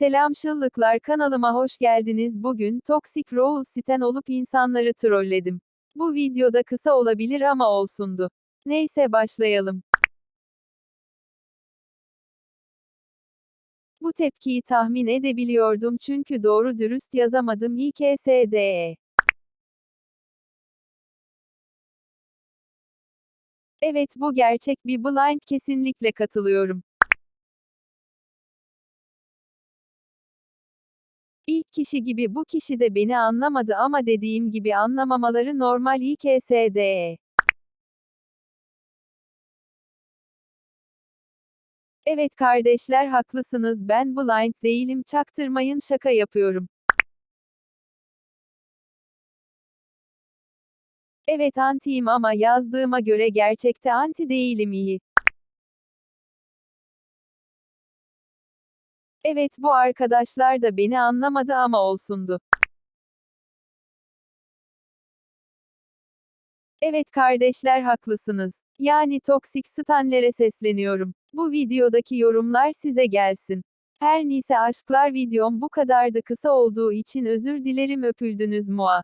Selam şıllıklar kanalıma hoş geldiniz. Bugün Toxic Rose Siten olup insanları trolledim. Bu videoda kısa olabilir ama olsundu. Neyse başlayalım. Bu tepkiyi tahmin edebiliyordum çünkü doğru dürüst yazamadım İKSDE. Evet bu gerçek bir blind kesinlikle katılıyorum. İlk kişi gibi bu kişi de beni anlamadı ama dediğim gibi anlamamaları normal İKSDE. Evet kardeşler haklısınız ben blind değilim çaktırmayın şaka yapıyorum. Evet antiyim ama yazdığıma göre gerçekte anti değilim iyi. Evet bu arkadaşlar da beni anlamadı ama olsundu. Evet kardeşler haklısınız. Yani toksik stanlere sesleniyorum. Bu videodaki yorumlar size gelsin. Her neyse aşklar videom bu kadardı kısa olduğu için özür dilerim öpüldünüz mua.